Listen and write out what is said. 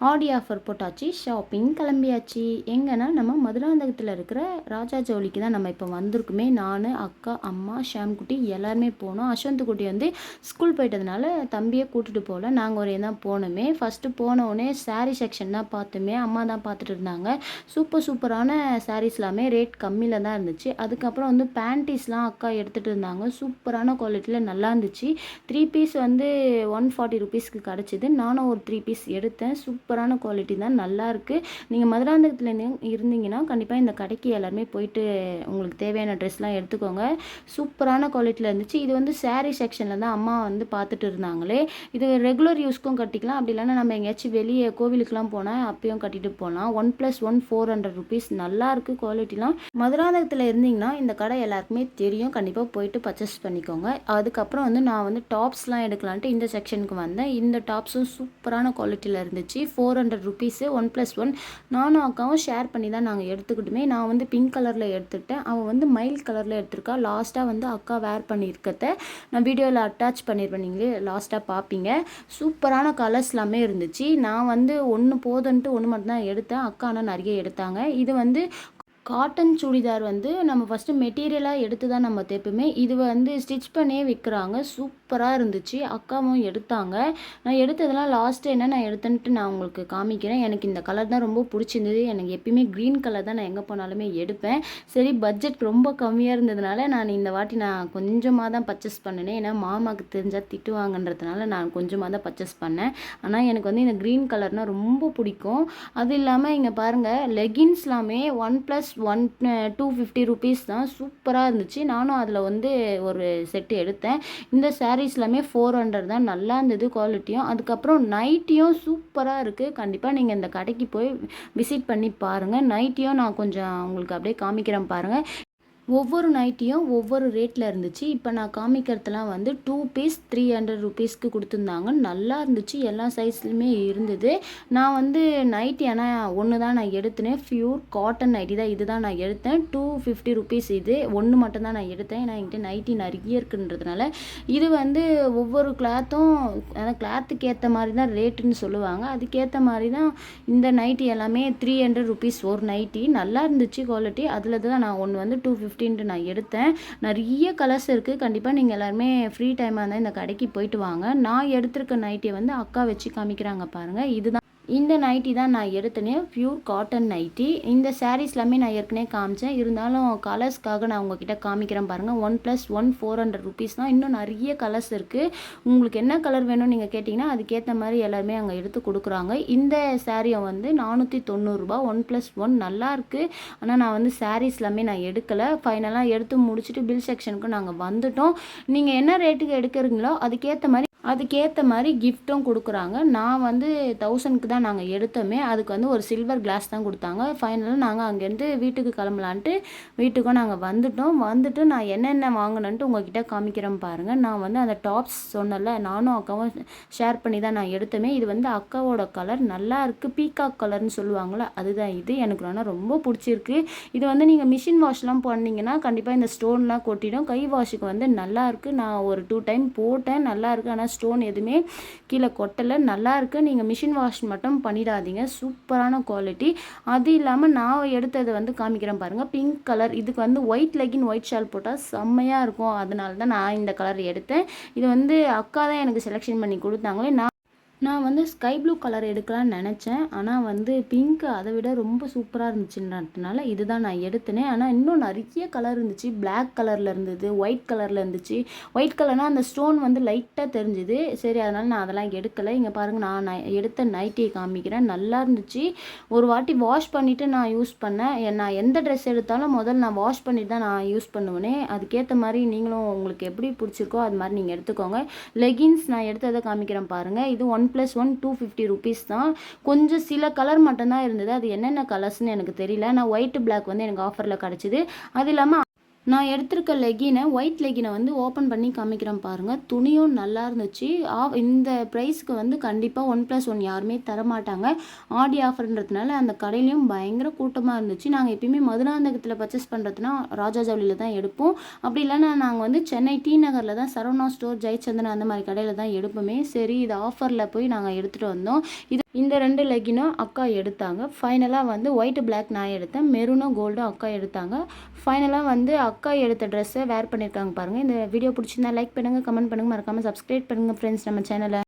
ஆடி offer போட்டாச்சு shopping கிளம்பியாச்சு. எங்கன்னா நம்ம மதுராந்தகத்தில் இருக்கிற ராஜா ஜவுளிக்கு தான் நம்ம இப்போ வந்திருக்குமே. நான் அக்கா அம்மா ஷாம்குட்டி எல்லாருமே போனோம். அஸ்வந்த் குட்டி வந்து ஸ்கூல் போயிட்டதுனால தம்பியை கூட்டிகிட்டு போகல. நாங்கள் ஒரே தான் போனோமே. ஃபஸ்ட்டு போனவுடனே சாரீ செக்ஷன் தான் பார்த்தோமே. அம்மா தான் பார்த்துட்டு இருந்தாங்க. சூப்பர் சூப்பரான சாரீஸ் எல்லாமே ரேட் கம்மியில் தான் இருந்துச்சு. அதுக்கப்புறம் வந்து பேண்டீஸ்லாம் அக்கா எடுத்துகிட்டு இருந்தாங்க. சூப்பரான குவாலிட்டியில் நல்லா இருந்துச்சு. த்ரீ பீஸ் வந்து ஒன் ஃபார்ட்டி ருபீஸ்க்கு கிடச்சிது. நானும் ஒரு த்ரீ பீஸ் எடுத்தேன். சூப் சூப்பரான குவாலிட்டி தான் நல்லாருக்கு நீங்கள் மதுராந்தகத்தில் இருந்தீங்கன்னா கண்டிப்பாக இந்த கடைக்கு எல்லாருமே போயிட்டு உங்களுக்கு தேவையான ட்ரெஸ்லாம் எடுத்துக்கோங்க. சூப்பரான குவாலிட்டியில் இருந்துச்சு. இது வந்து சாரீ செக்ஷனில் தான் அம்மா வந்து பார்த்துட்டு இருந்தாங்களே. இது ரெகுலர் யூஸ்க்கும் கட்டிக்கலாம். அப்படி இல்லைன்னா நம்ம எங்கேயாச்சும் வெளியே கோவிலுக்குலாம் போனால் அப்பயும் கட்டிட்டு போகலாம். One plus one four hundred rupees நல்லாயிருக்கு குவாலிட்டிலாம். மதுராந்தகத்தில் இருந்தீங்கன்னா இந்த கடை எல்லாருக்குமே தெரியும். கண்டிப்பாக போயிட்டு பர்ச்சேஸ் பண்ணிக்கோங்க. அதுக்கப்புறம் வந்து நான் வந்து டாப்ஸ்லாம் எடுக்கலான்ட்டு இந்த செக்ஷனுக்கு வந்தேன். இந்த டாப்ஸும் சூப்பரான குவாலிட்டியில் இருந்துச்சு. Four hundred rupees one plus one நானும் அக்காவும் ஷேர் பண்ணி தான் நாங்கள் எடுத்துக்கிட்டுமே. நான் வந்து பிங்க் கலரில் எடுத்துக்கிட்டேன். அவள் வந்து மைல் கலரில் எடுத்திருக்கா. லாஸ்ட்டாக வந்து அக்கா வேர் பண்ணியிருக்கத நான் வீடியோவில் அட்டாச் பண்ணியிருப்பேன் நீங்களே லாஸ்ட்டாக பார்ப்பீங்க சூப்பரான கலர்ஸ் எல்லாமே இருந்துச்சு. நான் வந்து ஒன்று போதுன்ட்டு ஒன்று மட்டும்தான் எடுத்தேன். அக்கா ஆனால் நிறைய எடுத்தாங்க. இது வந்து காட்டன் சுடிதார் வந்து நம்ம ஃபஸ்ட்டு மெட்டீரியலாக எடுத்து தான் நம்ம தைப்போமே. இது வந்து ஸ்டிச் பண்ணியே விற்கிறாங்க சூப் சூப்பராக இருந்துச்சு. அக்காவும் எடுத்தாங்க. நான் எடுத்ததெல்லாம் லாஸ்ட்டு என்ன நான் எடுத்தேன்ட்டு நான் உங்களுக்கு காமிக்கிறேன். எனக்கு இந்த கலர் தான் ரொம்ப பிடிச்சிருந்தது. எனக்கு எப்பயுமே க்ரீன் கலர் தான் நான் எங்கே போனாலுமே எடுப்பேன். சரி பட்ஜெட் ரொம்ப கம்மியாக இருந்ததுனால நான் இந்த வாட்டி நான் கொஞ்சமாக தான் பர்ச்சேஸ் பண்ணினேன். ஏன்னா மாமாவுக்கு தெரிஞ்சால் திட்டுவாங்கன்றதுனால நான் கொஞ்சமாக தான் பர்ச்சேஸ் பண்ணேன். ஆனால் எனக்கு வந்து இந்த க்ரீன் கலர்னால் ரொம்ப பிடிக்கும். அது இல்லாமல் இங்கே பாருங்கள் லெகின்ஸ்லாமே one plus one two fifty rupees தான். சூப்பராக இருந்துச்சு. நானும் அதில் வந்து ஒரு செட்டு எடுத்தேன். இந்த சாரீஸ் எல்லாமே ஃபோர் ஹண்ட்ரட் தான். நல்லா இருந்தது குவாலிட்டியும் அதுக்கப்புறம் நைட்டியும் சூப்பராக இருக்குது கண்டிப்பாக நீங்கள் இந்த கடைக்கு போய் விசிட் பண்ணி பாருங்கள் நைட்டியும் நான் கொஞ்சம் உங்களுக்கு அப்படியே காமிக்கிறேன் பாருங்கள் ஒவ்வொரு நைட்டியும் ஒவ்வொரு ரேட்டில் இருந்துச்சு. இப்போ நான் காமிக்கிறதுலாம் வந்து டூ பீஸ் த்ரீ ஹண்ட்ரட் ருபீஸ்க்கு கொடுத்துருந்தாங்க. நல்லா இருந்துச்சு. எல்லா சைஸ்லையுமே இருந்தது. நான் வந்து நைட்டி ஆனால் ஒன்று தான் நான் எடுத்தேன். ஃப்யூர் காட்டன் நைட்டி தான் இது தான் நான் எடுத்தேன். டூ ஃபிஃப்டி ருபீஸ் இது. ஒன்று மட்டும்தான் நான் எடுத்தேன். ஏன்னா என்கிட்ட நைட்டி நிறைய இருக்குன்றதுனால இது வந்து ஒவ்வொரு கிளாத்தும் அதான் கிளாத்துக்கு ஏற்ற மாதிரி தான் ரேட்டுன்னு சொல்லுவாங்க. அதுக்கேற்ற மாதிரி தான் இந்த நைட்டி எல்லாமே த்ரீ ஹண்ட்ரட் ருபீஸ் ஒரு நைட்டி நல்லா இருந்துச்சு குவாலிட்டி அதில் தான் நான் ஒன்று வந்து டூ ஃபிஃப்டி ஃபிஃப்டின்ட்டு நான் எடுத்தேன். நிறைய கலர்ஸ் இருக்குது கண்டிப்பாக நீங்கள் எல்லாருமே ஃப்ரீ டைமாக இருந்தால் இந்த கடைக்கு போயிட்டு வாங்க. நான் எடுத்திருக்க நைட்டியை வந்து அக்கா வச்சு காமிக்கிறாங்க பாருங்கள் இதுதான் இந்த நைட்டி தான் நான் எடுத்தேனே பியூர் காட்டன் நைட்டி இந்த சாரீஸ் எல்லாமே நான் ஏற்கனவே காமிச்சேன். இருந்தாலும் கலர்ஸ்க்காக நான் உங்ககிட்ட காமிக்கிறேன் பாருங்கள் one plus one four hundred rupees தான். இன்னும் நிறைய கலர்ஸ் இருக்குது உங்களுக்கு என்ன கலர் வேணும்னு நீங்கள் கேட்டிங்கன்னா அதுக்கேற்ற மாதிரி எல்லாருமே அங்கே எடுத்து கொடுக்குறாங்க. இந்த சாரியை வந்து நானூற்றி தொண்ணூறுரூபா ஒன் ப்ளஸ் ஒன் நல்லாயிருக்கு ஆனால் நான் வந்து சாரீஸ் எல்லாமே நான் எடுக்கலை. ஃபைனலாக எடுத்து முடிச்சுட்டு பில் செக்ஷனுக்கு நாங்கள் வந்துட்டோம். நீங்கள் என்ன ரேட்டுக்கு எடுக்கிறீங்களோ அதுக்கேற்ற மாதிரி அதுக்கேற்ற மாதிரி கிஃப்ட்டும் கொடுக்குறாங்க. நான் வந்து தௌசண்ட்க்கு தான் நாங்கள் எடுத்தோமே அதுக்கு வந்து ஒரு சில்வர் கிளாஸ் தான் கொடுத்தாங்க. ஃபைனலாக நாங்கள் அங்கேருந்து வீட்டுக்கு கிளம்பலான்ட்டு வீட்டுக்கும் நாங்கள் வந்துட்டோம். வந்துட்டு நான் என்னென்ன வாங்கினேன்ட்டு உங்ககிட்ட காமிக்கிறேன் பாருங்கள் நான் வந்து அந்த டாப்ஸ் சொன்னல நானும் அக்காவும் ஷேர் பண்ணி தான் நான் எடுத்தோமே. இது வந்து அக்காவோட கலர் நல்லா இருக்குது பீகாக் கலர்னு சொல்லுவாங்களே அதுதான் இது. எனக்கு ஆனால் ரொம்ப பிடிச்சிருக்கு. இது வந்து நீங்கள் மிஷின் வாஷ்லாம் பண்ணிங்கன்னா கண்டிப்பாக இந்த ஸ்டோன்லாம் கொட்டிடும். கை வாஷுக்கு வந்து நல்லாயிருக்கு நான் ஒரு டூ டைம் போட்டேன். நல்லாயிருக்கு ஆனால் ஸ்டோன் எதுவுமே கீழே கொட்டலை. நல்லாயிருக்கு நீங்கள் மிஷின் வாஷ் மட்டும் பண்ணிடாதீங்க. சூப்பரான குவாலிட்டி. அது இல்லாமல் நான் எடுத்ததை வந்து காமிக்கிறேன் பாருங்கள் பிங்க் கலர். இதுக்கு வந்து ஒயிட் லெகின் ஒயிட் ஷால் போட்டால் செம்மையாக இருக்கும். அதனால தான் நான் இந்த கலர் எடுத்தேன். இது வந்து அக்கா தான் எனக்கு செலெக்ஷன் பண்ணி கொடுத்தாங்களே. நான் நான் வந்து ஸ்கை ப்ளூ கலர் எடுக்கலாம்னு நினச்சேன். ஆனால் வந்து பிங்க் அதை விட ரொம்ப சூப்பராக இருந்துச்சுன்றதுனால இதுதான் நான் எடுத்தினேன் ஆனால் இன்னும் நிறைய கலர் இருந்துச்சு. பிளாக் கலரில் இருந்தது ஒயிட் கலரில் இருந்துச்சு. ஒயிட் கலர்னால் அந்த ஸ்டோன் வந்து லைட்டாக தெரிஞ்சுது. சரி அதனால் நான் அதெல்லாம் எடுக்கலை. இங்கே பாருங்கள் நான் நை- எடுத்த நைட்டியை காமிக்கிறேன். நல்லா இருந்துச்சு. ஒரு வாட்டி வாஷ் பண்ணிவிட்டு நான் யூஸ் பண்ணேன். நான் எந்த ட்ரெஸ் எடுத்தாலும் முதல்ல நான் வாஷ் பண்ணிட்டு தான் நான் யூஸ் பண்ணுவேனே. அதுக்கேற்ற மாதிரி நீங்களும் உங்களுக்கு எப்படி பிடிச்சிருக்கோ அது மாதிரி நீங்கள் எடுத்துக்கோங்க. லெகின்ஸ் நான் எடுத்ததை காமிக்கிறேன் பாருங்கள் இது one plus one two fifty rupees தான். கொஞ்சம் சில கலர் மட்டும்தான் இருந்தது. அது என்னென்ன கலர்ஸ்னு எனக்கு தெரியல. நான் ஒயிட் பிளாக் வந்து எனக்கு ஆஃபரில் கிடச்சிது. அது இல்லாமல் நான் எடுத்திருக்க லெகினை ஒயிட் லெகினை வந்து ஓப்பன் பண்ணி காமிக்கிறேன் பாருங்கள் துணியும் நல்லா இருந்துச்சு. ஆ இந்த ப்ரைஸ்க்கு வந்து கண்டிப்பாக ஒன் ப்ளஸ் ஒன் யாருமே தரமாட்டாங்க. ஆடி ஆஃபர்ன்றதுனால அந்த கடையிலையும் பயங்கர கூட்டமாக இருந்துச்சு. நாங்கள் எப்பயுமே மதுராந்தகத்தில் பர்ச்சேஸ் பண்ணுறதுனா ராஜா ஜவுளியில் தான் எடுப்போம். அப்படி இல்லைன்னா நாங்கள் வந்து சென்னை டி நகரில் தான் சரவணா ஸ்டோர் ஜெயச்சந்திரன் அந்த மாதிரி கடையில் தான் எடுப்போமே. சரி இது ஆஃபரில் போய் நாங்கள் எடுத்துகிட்டு வந்தோம். இது இந்த ரெண்டு லெகினும் அக்கா எடுத்தாங்க. ஃபைனலாக வந்து ஒயிட் பிளாக் நான் எடுத்தேன். மெரூனும் கோல்டும் அக்கா எடுத்தாங்க. ஃபைனலாக வந்து அக் அக்கா எடுத்த ட்ரெஸ்ஸை வேர் பண்ணியிருக்காங்க பாருங்கள் இந்த வீடியோ பிடிச்சிருந்தா லைக் பண்ணுங்கள் கமெண்ட் பண்ணுங்கள் மறக்காமல் சப்ஸ்கிரைப் பண்ணுங்கள் ஃப்ரெண்ட்ஸ் நம்ம சேனலை